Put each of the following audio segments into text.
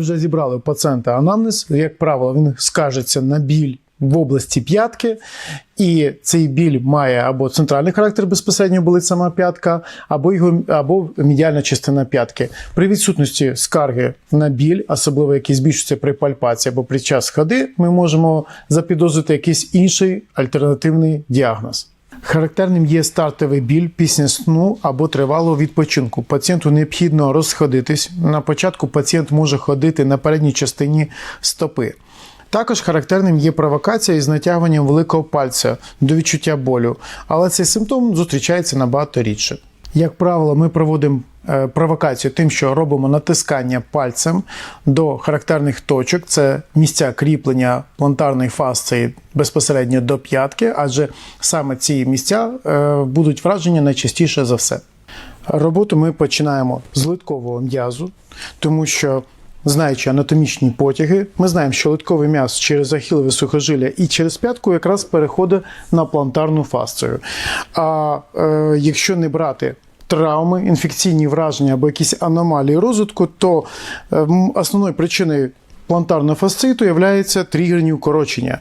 вже зібрали у пацієнта анамнез. Як правило, він скажеться на біль в області п'ятки, і цей біль має або центральний характер безпосередньо болить сама п'ятка, або його або медіальна частина п'ятки. При відсутності скарги на біль, особливо який збільшується при пальпації або під час ходи, ми можемо запідозрити якийсь інший альтернативний діагноз. Характерним є стартовий біль після сну або тривалого відпочинку. Пацієнту необхідно розходитись. На початку пацієнт може ходити на передній частині стопи. Також характерним є провокація із натягуванням великого пальця до відчуття болю, але цей симптом зустрічається набагато рідше. Як правило, ми проводимо е, провокацію тим, що робимо натискання пальцем до характерних точок, це місця кріплення плантарної фасції безпосередньо до п'ятки, адже саме ці місця е, будуть вражені найчастіше за все. Роботу ми починаємо з литкового м'язу, тому що, знаючи анатомічні потяги, ми знаємо, що литковий м'яз через ахілове сухожилля і через п'ятку якраз переходить на плантарну фасцію. А е, якщо не брати травми, інфекційні враження або якісь аномалії розвитку, то е, основною причиною плантарного фасциту є тригерні укорочення.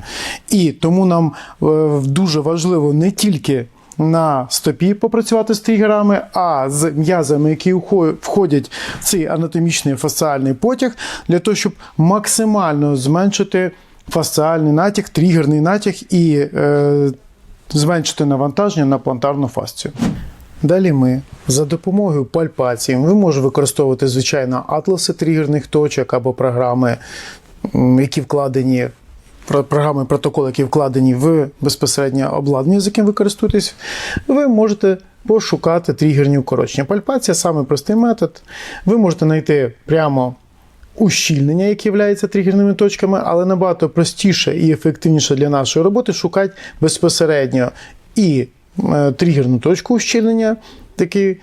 І тому нам е, дуже важливо не тільки на стопі попрацювати з тригерами, а з м'язами, які входять в цей анатомічний фасціальний потяг, для того, щоб максимально зменшити фасціальний натяг, тригерний натяг і е, зменшити навантаження на плантарну фасцію. Далі ми за допомогою пальпації ви можете використовувати звичайно атласи тригерних точок або програми, які вкладені програми протоколи, які вкладені в безпосередньо обладнання, з яким ви користуєтесь, ви можете пошукати тригерні укорочення. Пальпація саме простий метод. Ви можете знайти прямо ущільнення, які являються тригерними точками, але набагато простіше і ефективніше для нашої роботи шукати безпосередньо і е, тригерну точку ущільнення, таке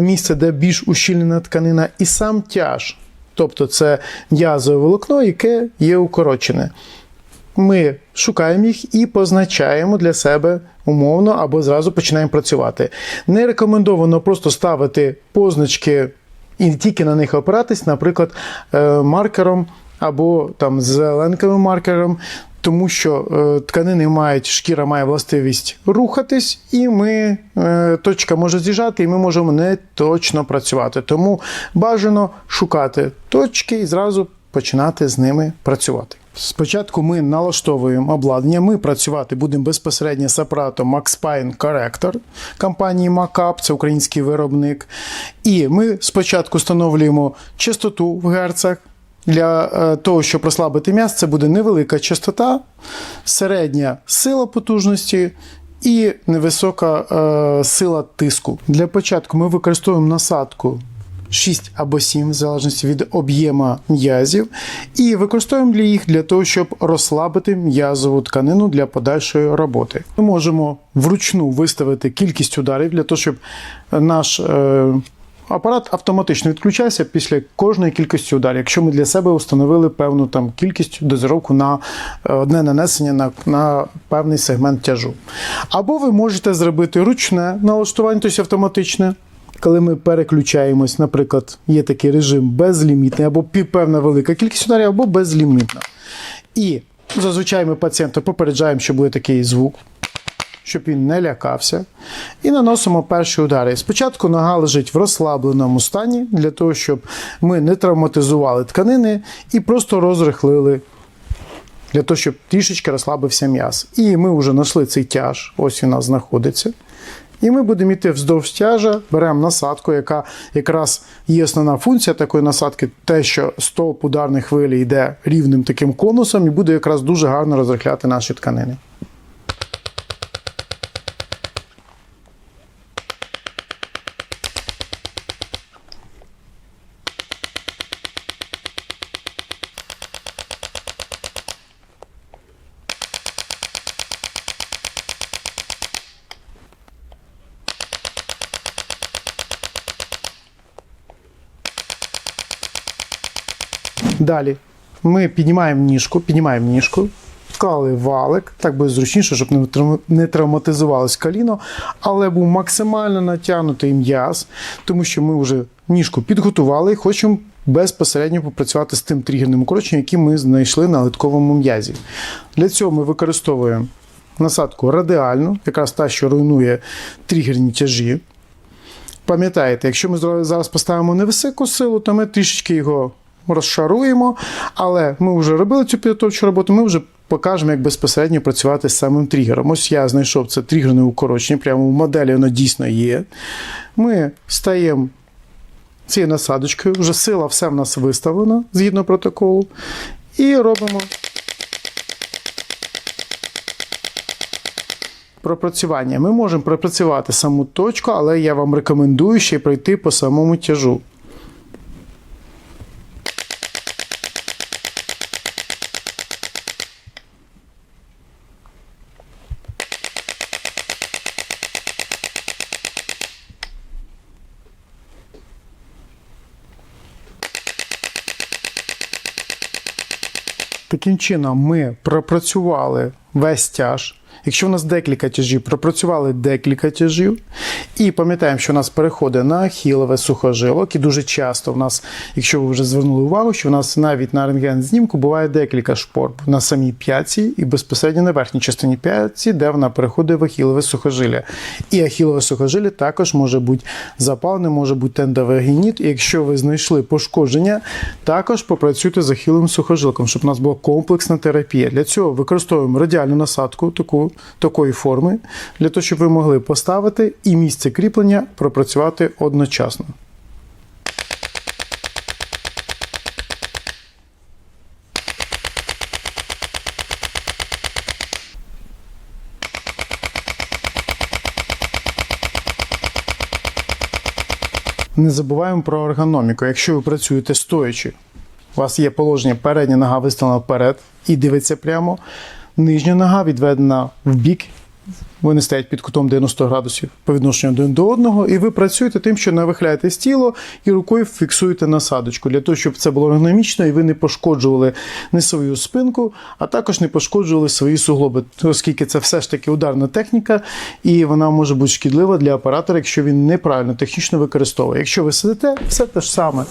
місце, де більш ущільнена тканина, і сам тяж. Тобто це м'язове волокно, яке є укорочене. Ми шукаємо їх і позначаємо для себе умовно або зразу починаємо працювати. Не рекомендовано просто ставити позначки і тільки на них опиратись, наприклад, е, маркером або там зеленковим маркером, тому що е, тканини мають, шкіра має властивість рухатись, і ми, е, точка може з'їжджати, і ми можемо не точно працювати. Тому бажано шукати точки і зразу починати з ними працювати. Спочатку ми налаштовуємо обладнання. Ми працювати будемо безпосередньо з апаратом MaxPine Corrector компанії MacUp, це український виробник. І ми спочатку встановлюємо частоту в герцах. Для е, того, щоб розслабити м'яз, це буде невелика частота, середня сила потужності і невисока е, сила тиску. Для початку ми використовуємо насадку 6 або 7, в залежності від об'єма м'язів, і використовуємо для їх для того, щоб розслабити м'язову тканину для подальшої роботи. Ми можемо вручну виставити кількість ударів для того, щоб наш е, апарат автоматично відключався після кожної кількості ударів, якщо ми для себе встановили певну там кількість дозировку на е, одне нанесення на, на певний сегмент тяжу. Або ви можете зробити ручне налаштування, тобто автоматичне. Коли ми переключаємось, наприклад, є такий режим безлімітний, або певна велика кількість ударів, або безлімітна. І зазвичай ми пацієнта попереджаємо, що буде такий звук, щоб він не лякався. І наносимо перші удари. Спочатку нога лежить в розслабленому стані, для того, щоб ми не травматизували тканини і просто розрихлили. Для того, щоб трішечки розслабився м'яз. І ми вже знайшли цей тяж, ось він у нас знаходиться. І ми будемо йти вздовж тяжа, беремо насадку, яка якраз є основна функція такої насадки, те, що стовп ударної хвилі йде рівним таким конусом і буде якраз дуже гарно розрихляти наші тканини. Далі ми піднімаємо ніжку, піднімаємо ніжку, вклали валик, так буде зручніше, щоб не травматизувалось коліно, але був максимально натягнутий м'яз, тому що ми вже ніжку підготували і хочемо безпосередньо попрацювати з тим тригерним укороченням, який ми знайшли на литковому м'язі. Для цього ми використовуємо насадку радіальну, якраз та, що руйнує тригерні тяжі. Пам'ятаєте, якщо ми зараз поставимо невисоку силу, то ми трішечки його розшаруємо, але ми вже робили цю підготовчу роботу, ми вже покажемо, як безпосередньо працювати з самим тригером. Ось я знайшов це тригерне укорочення, прямо в моделі воно дійсно є. Ми стаємо цією насадочкою, вже сила все в нас виставлена згідно протоколу. І робимо пропрацювання. Ми можемо пропрацювати саму точку, але я вам рекомендую ще й пройти по самому тяжу. Таким чином, ми пропрацювали весь тяж. Якщо в нас декілька тяжів, пропрацювали декілька тяжів. І пам'ятаємо, що у нас переходить на ахілове сухожилок. І дуже часто в нас, якщо ви вже звернули увагу, що в нас навіть на рентген знімку буває декілька шпор на самій п'ятці і безпосередньо на верхній частині п'ятці, де вона переходить в ахілове сухожилля. І ахілове сухожилля також може бути запалене, може бути тендовергеніт. І якщо ви знайшли пошкодження, також попрацюйте з ахіловим сухожилком, щоб у нас була комплексна терапія. Для цього використовуємо радіальну насадку таку, такої форми, для того, щоб ви могли поставити і місце кріплення пропрацювати одночасно. Не забуваємо про ергономіку. Якщо ви працюєте стоячи, у вас є положення передня нога виставлена вперед і дивиться прямо, нижня нога відведена в бік. Вони стоять під кутом 90 градусів по відношенню один до одного, і ви працюєте тим, що навихляєте з тіло і рукою фіксуєте насадочку для того, щоб це було ергономічно і ви не пошкоджували не свою спинку, а також не пошкоджували свої суглоби, оскільки це все ж таки ударна техніка, і вона може бути шкідлива для оператора, якщо він неправильно технічно використовує. Якщо ви сидите, все те ж саме.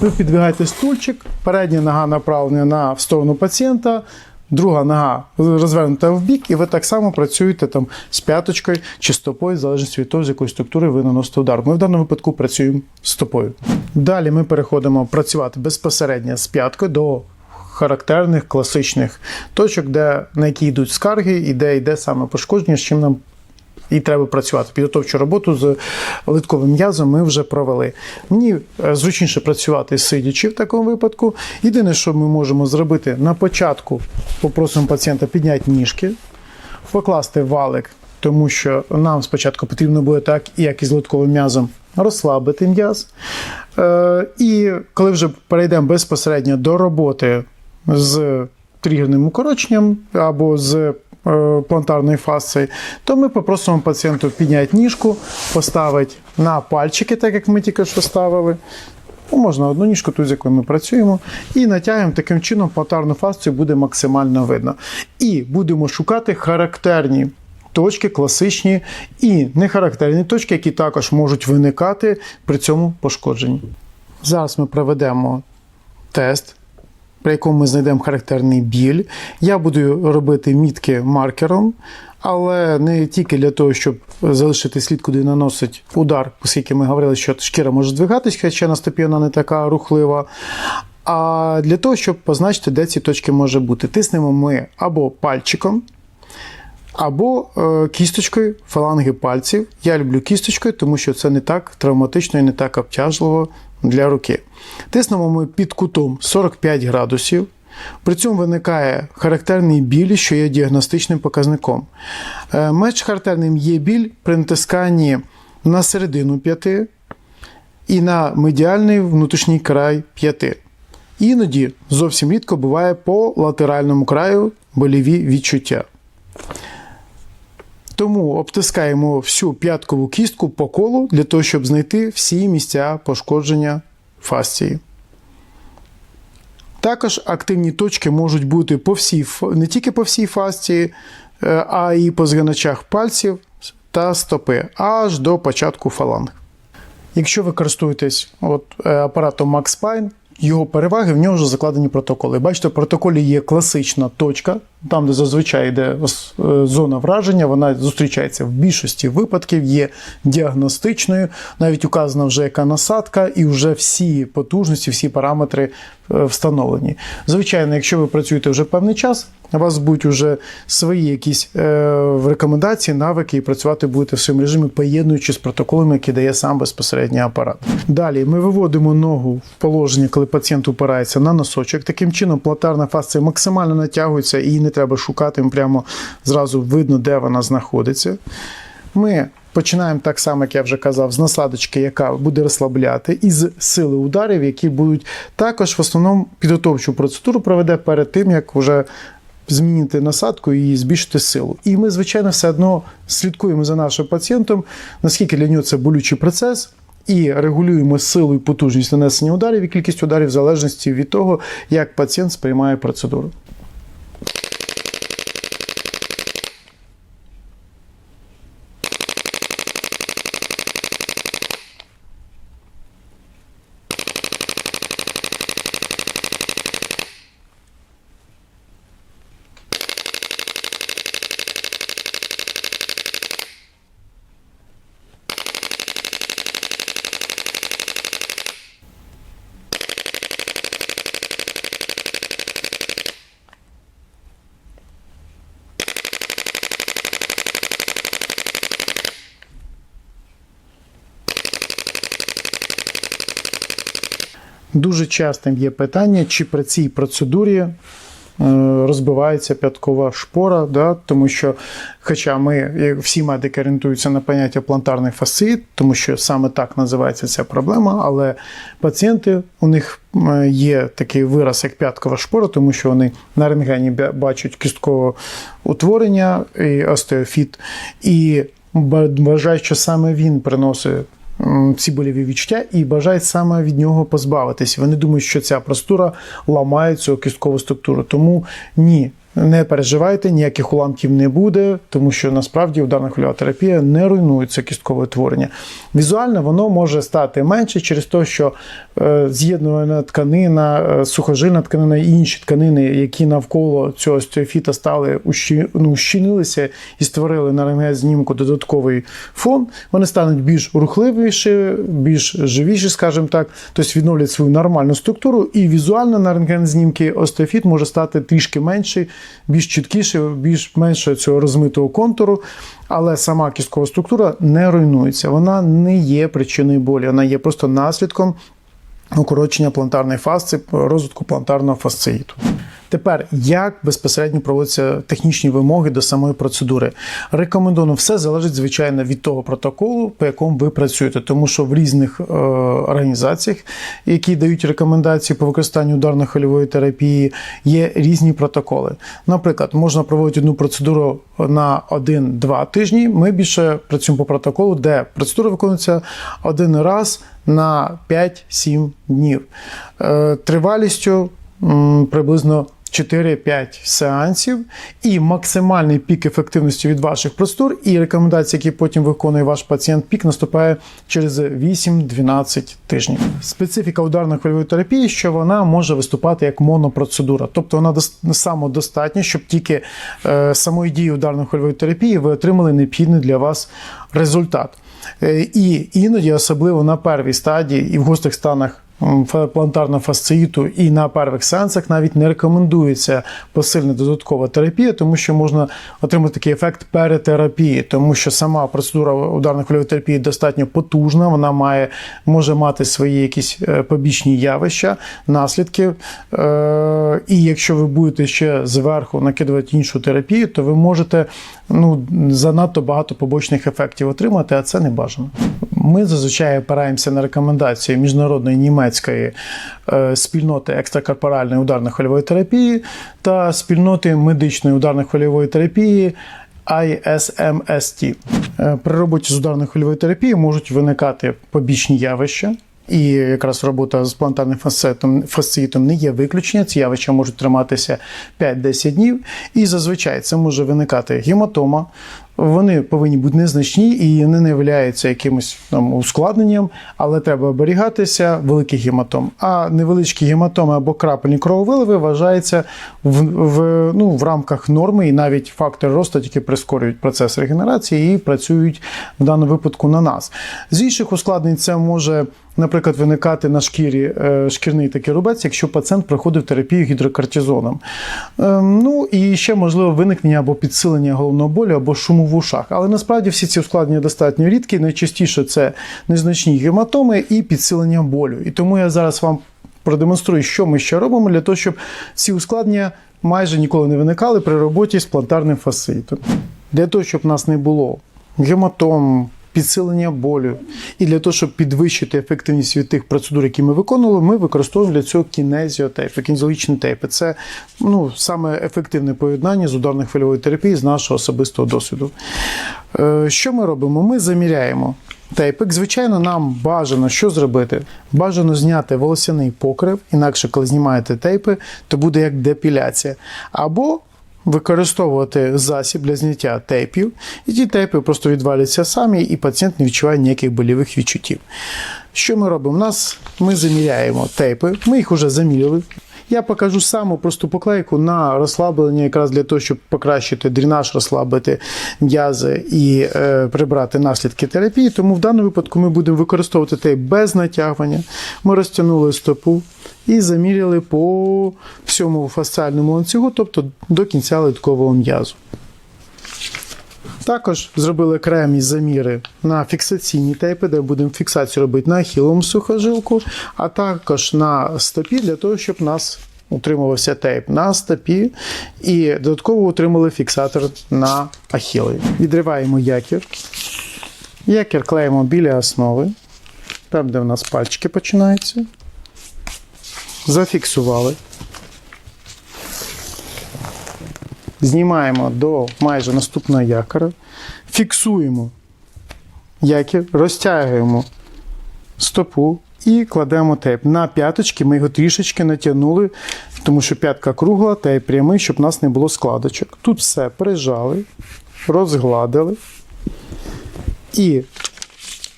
Ви підбігаєте стульчик, передня нога направлена на в сторону пацієнта. Друга нога розвернута в бік, і ви так само працюєте там з п'яточкою чи стопою, в залежності від того, з якої структури ви наносите удар. Ми в даному випадку працюємо стопою. Далі ми переходимо працювати безпосередньо з п'яткою до характерних класичних точок, де, на які йдуть скарги, і де йде саме пошкодження, з чим нам і треба працювати. Підготовчу роботу з литковим м'язом ми вже провели. Мені е, зручніше працювати сидячи в такому випадку. Єдине, що ми можемо зробити на початку, попросимо пацієнта підняти ніжки, покласти валик, тому що нам спочатку потрібно буде так, як і з литковим м'язом, розслабити м'яз. Е, І коли вже перейдемо безпосередньо до роботи з тригерним укороченням або з плантарної фасції, то ми попросимо пацієнту підняти ніжку, поставити на пальчики, так як ми тільки що ставили. Ну, Можна одну ніжку, ту, з якою ми працюємо, і натягуємо таким чином плантарну фасцію буде максимально видно. І будемо шукати характерні точки, класичні і нехарактерні точки, які також можуть виникати при цьому пошкодженні. Зараз ми проведемо тест при якому ми знайдемо характерний біль. Я буду робити мітки маркером, але не тільки для того, щоб залишити слід, куди наносить удар, оскільки ми говорили, що шкіра може здвигатися, хоча на не така рухлива. А для того, щоб позначити, де ці точки може бути. Тиснемо ми або пальчиком, або е, кісточкою фаланги пальців. Я люблю кісточкою, тому що це не так травматично і не так обтяжливо для руки. Тиснемо ми під кутом 45 градусів. При цьому виникає характерний біль, що є діагностичним показником. Е, Менш характерним є біль при натисканні на середину п'яти і на медіальний внутрішній край п'яти. Іноді зовсім рідко буває по латеральному краю боліві відчуття. Тому обтискаємо всю п'яткову кістку по колу для того, щоб знайти всі місця пошкодження фасції. Також активні точки можуть бути по всій, не тільки по всій фасції, е, а й по згиначах пальців та стопи, аж до початку фаланг. Якщо ви користуєтесь от, е, апаратом MaxPine, його переваги, в нього вже закладені протоколи. Бачите, в протоколі є класична точка, там, де зазвичай йде е, зона враження, вона зустрічається в більшості випадків, є діагностичною, навіть указана вже яка насадка, і вже всі потужності, всі параметри е, встановлені. Звичайно, якщо ви працюєте вже певний час, у вас будуть вже свої якісь е, рекомендації, навики, і працювати будете в своєму режимі, поєднуючи з протоколами, які дає сам безпосередній апарат. Далі ми виводимо ногу в положення, коли пацієнт опирається на носочок. Таким чином, платарна фасція максимально натягується і її не треба шукати, прямо зразу видно, де вона знаходиться. Ми починаємо так само, як я вже казав, з насадочки, яка буде розслабляти, і з сили ударів, які будуть також в основному підготовчу процедуру проведе перед тим, як вже змінити насадку і збільшити силу. І ми, звичайно, все одно слідкуємо за нашим пацієнтом, наскільки для нього це болючий процес. І регулюємо силу і потужність нанесення ударів і кількість ударів в залежності від того, як пацієнт сприймає процедуру. Дуже частим є питання, чи при цій процедурі е, розбивається п'яткова шпора, да? тому що, хоча ми, всі медики орієнтуються на поняття плантарний фасцит, тому що саме так називається ця проблема, але пацієнти у них е, є такий вираз, як п'яткова шпора, тому що вони на рентгені бачать кісткове утворення і остеофіт, і вважають, що саме він приносить ці боліві відчуття і бажають саме від нього позбавитись. Вони думають, що ця простура ламає цю кісткову структуру. Тому ні. Не переживайте, ніяких уламків не буде, тому що насправді ударна хвильова терапія не руйнує це кісткове утворення. Візуально воно може стати менше через те, що е, з'єднувана тканина, е, сухожильна тканина і інші тканини, які навколо цього остеофіта стали ну, і створили на рентген-знімку додатковий фон, вони стануть більш рухливіші, більш живіші, скажімо так, тобто відновлять свою нормальну структуру, і візуально на рентген-знімки остеофіт може стати трішки менший, більш чіткіше, більш менше цього розмитого контуру. Але сама кісткова структура не руйнується. Вона не є причиною болі, вона є просто наслідком укорочення плантарної фасци, розвитку плантарного фасциїту. Тепер, як безпосередньо проводяться технічні вимоги до самої процедури? Рекомендовано все залежить, звичайно, від того протоколу, по якому ви працюєте, тому що в різних е, організаціях, які дають рекомендації по використанню ударно-хвильової терапії, є різні протоколи. Наприклад, можна проводити одну процедуру на 1-2 тижні. Ми більше працюємо по протоколу, де процедура виконується один раз на 5-7 днів. Е, Тривалістю приблизно 4-5 сеансів і максимальний пік ефективності від ваших процедур і рекомендації, які потім виконує ваш пацієнт, пік наступає через 8-12 тижнів. Специфіка ударної хвильової терапії, що вона може виступати як монопроцедура, тобто вона самодостатня, щоб тільки е, самої дії ударної хвильової терапії ви отримали необхідний для вас результат. Е, І іноді, особливо на первій стадії і в гострих станах плантарного фасциїту і на первих сеансах навіть не рекомендується посильна додаткова терапія, тому що можна отримати такий ефект перетерапії, тому що сама процедура ударної хвильової терапії достатньо потужна, вона має, може мати свої якісь е, побічні явища, наслідки. Е, І якщо ви будете ще зверху накидувати іншу терапію, то ви можете ну, занадто багато побочних ефектів отримати, а це не бажано. Ми зазвичай опираємося на рекомендації міжнародної німецької е, спільноти екстракорпоральної ударно-хвильової терапії та спільноти медичної ударно-хвильової терапії. ISMST. Е, При роботі з ударно-хвильовою терапією можуть виникати побічні явища, і якраз робота з плантарним фасцитом, не є виключення. Ці явища можуть триматися 5-10 днів. І зазвичай це може виникати гематома, Вони повинні бути незначні і не являються якимось там ускладненням, але треба оберігатися великих гематом. А невеличкі гематоми або крапельні крововиливи вважаються в, в, ну, в рамках норми, і навіть фактори росту тільки прискорюють процес регенерації і працюють в даному випадку на нас. З інших ускладнень це може. Наприклад, виникати на шкірі е, шкірний такий рубець, якщо пацієнт проходив терапію гідрокортизоном. Ем, ну і ще можливо виникнення або підсилення головного болю, або шуму в ушах. Але насправді всі ці ускладнення достатньо рідкі. Найчастіше це незначні гематоми і підсилення болю. І тому я зараз вам продемонструю, що ми ще робимо для того, щоб ці ускладнення майже ніколи не виникали при роботі з плантарним фасеїтом. Для того, щоб у нас не було гематом, підсилення болю. І для того, щоб підвищити ефективність від тих процедур, які ми виконували, ми використовуємо для цього кінезіотейпи, кінезіологічні тейпи. Це ну, саме ефективне поєднання з ударно-хвильової терапії з нашого особистого досвіду. Е, Що ми робимо? Ми заміряємо. Тейпик, звичайно, нам бажано що зробити? Бажано зняти волосяний покрив, інакше, коли знімаєте тейпи, то буде як депіляція. Або використовувати засіб для зняття тейпів, і ті тейпи просто відваляться самі, і пацієнт не відчуває ніяких болівих відчуттів. Що ми робимо? Нас ми заміряємо тейпи, ми їх вже заміряли. Я покажу саму просту поклейку на розслаблення, якраз для того, щоб покращити дренаж, розслабити м'язи і е, прибрати наслідки терапії. Тому в даному випадку ми будемо використовувати тейп без натягування. Ми розтягнули стопу і заміряли по всьому фасціальному ланцюгу, тобто до кінця литкового м'язу. Також зробили окремі заміри на фіксаційні тейпи, де будемо фіксацію робити на ахіловому сухожилку, а також на стопі для того, щоб у нас утримувався тейп на стопі і додатково утримали фіксатор на ахілові. Відриваємо якір. Якір клеїмо біля основи, там, де в нас пальчики починаються. Зафіксували. Знімаємо до майже наступного якора, фіксуємо якір, розтягуємо стопу і кладемо тейп. На п'яточки ми його трішечки натягнули, тому що п'ятка кругла, тейп прямий, щоб у нас не було складочок. Тут все прижали, розгладили. І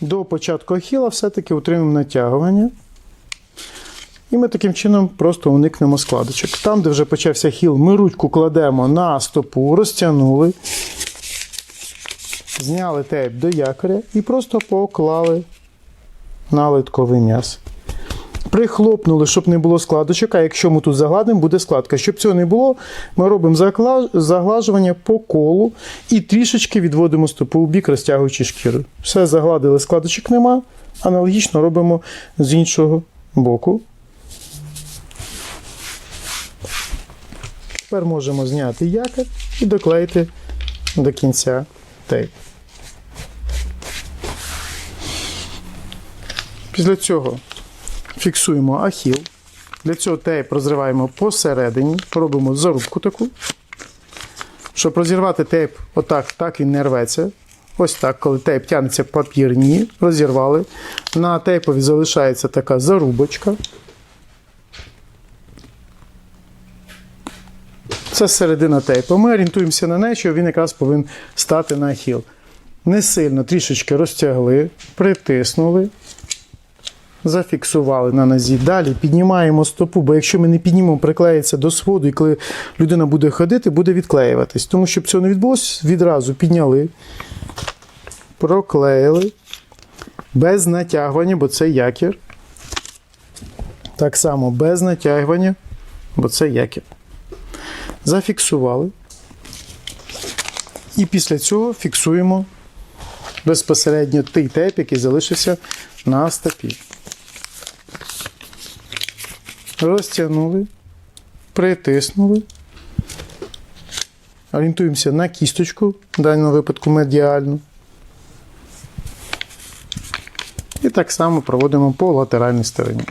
до початку ахіла все-таки утримуємо натягування. І ми таким чином просто уникнемо складочок. Там, де вже почався хіл, ми ручку кладемо на стопу, розтягнули, зняли тейп до якоря і просто поклали на литковий м'яз. Прихлопнули, щоб не було складочок, а якщо ми тут загладимо, буде складка. Щоб цього не було, ми робимо заглажування по колу і трішечки відводимо стопу в бік, розтягуючи шкіру. Все загладили, складочок нема. Аналогічно робимо з іншого боку. Тепер можемо зняти якір і доклеїти до кінця тейп. Після цього фіксуємо ахіл. Для цього тейп розриваємо посередині, робимо зарубку таку. Щоб розірвати тейп отак, так він не рветься. Ось так, коли тейп тягнеться по папірні, розірвали. На тейпові залишається така зарубочка. Це середина тейпу. Ми орієнтуємося на неї, що він якраз повинен стати на ахіл. Не сильно трішечки розтягли, притиснули, зафіксували на нозі. Далі піднімаємо стопу, бо якщо ми не піднімемо, приклеїться до своду, і коли людина буде ходити, буде відклеюватись. Тому щоб цього не відбулося, відразу підняли, проклеїли, без натягування, бо це якір. Так само без натягування, бо це якір зафіксували. І після цього фіксуємо безпосередньо той тейп, який залишився на стопі. Розтягнули, притиснули. Орієнтуємося на кісточку, в даному випадку медіальну. І так само проводимо по латеральній стороні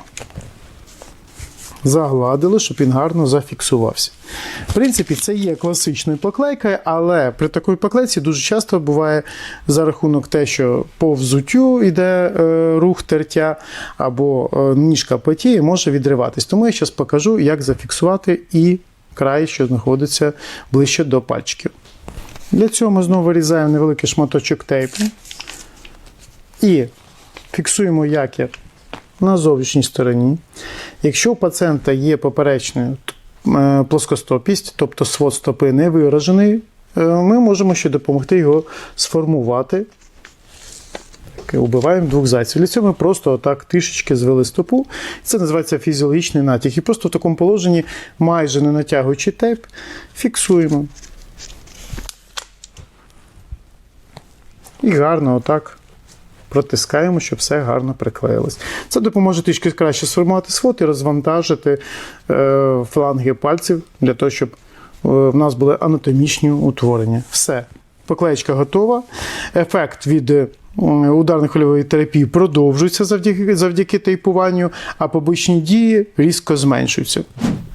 загладили, щоб він гарно зафіксувався. В принципі, це є класичною поклейкою, але при такій поклейці дуже часто буває за рахунок те, що по взуттю йде е, рух тертя або е, ніжка потіє, може відриватись. Тому я зараз покажу, як зафіксувати і край, що знаходиться ближче до пальчиків. Для цього ми знову вирізаємо невеликий шматочок тейпу і фіксуємо якір на зовнішній стороні. Якщо у пацієнта є поперечна е, плоскостопість, тобто свод стопи не виражений, е, ми можемо ще допомогти його сформувати. Убиваємо двох зайців. Для цього ми просто отак трішечки звели стопу. Це називається фізіологічний натяг. І просто в такому положенні, майже не натягуючи тейп, фіксуємо. І гарно отак протискаємо, щоб все гарно приклеїлось. Це допоможе трішки краще сформувати свод і розвантажити е, фланги пальців для того, щоб е, в нас були анатомічні утворення. Все. Поклеєчка готова. Ефект від е, ударної хвильової терапії продовжується завдяки, завдяки тейпуванню, а побічні дії різко зменшуються.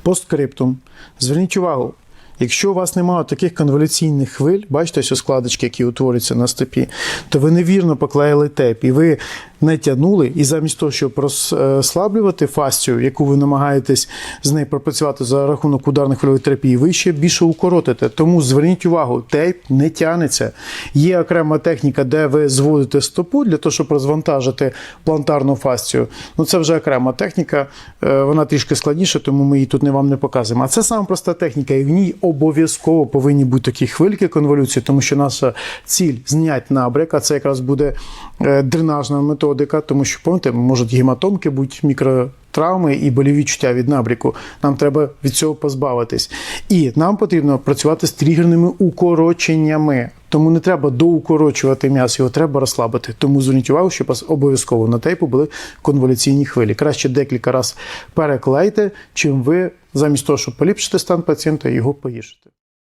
Посткриптум. Зверніть увагу, Якщо у вас немає таких конволюційних хвиль, бачите ось складочки, які утворюються на стопі, то ви невірно поклеїли теп, і ви не тягнули, і замість того, щоб розслаблювати фасцію, яку ви намагаєтесь з нею пропрацювати за рахунок ударної хвильової терапії, ви ще більше укоротите. Тому зверніть увагу, тейп не тягнеться. Є окрема техніка, де ви зводите стопу для того, щоб розвантажити плантарну фасцію. Ну це вже окрема техніка, е, вона трішки складніша, тому ми її тут не вам не показуємо. А це саме проста техніка, і в ній обов'язково повинні бути такі хвильки конволюції, тому що наша ціль зняти набряк, а це якраз буде е, дренажна методика, тому що пам'ятаєте, можуть гематомки бути мікротравми і боліві відчуття від набряку. Нам треба від цього позбавитись. І нам потрібно працювати з тригерними укороченнями. Тому не треба доукорочувати м'ясо, його треба розслабити. Тому зверніть увагу, щоб вас обов'язково на тейпу були конволюційні хвилі. Краще декілька разів переклейте, чим ви замість того, щоб поліпшити стан пацієнта, його погіршите.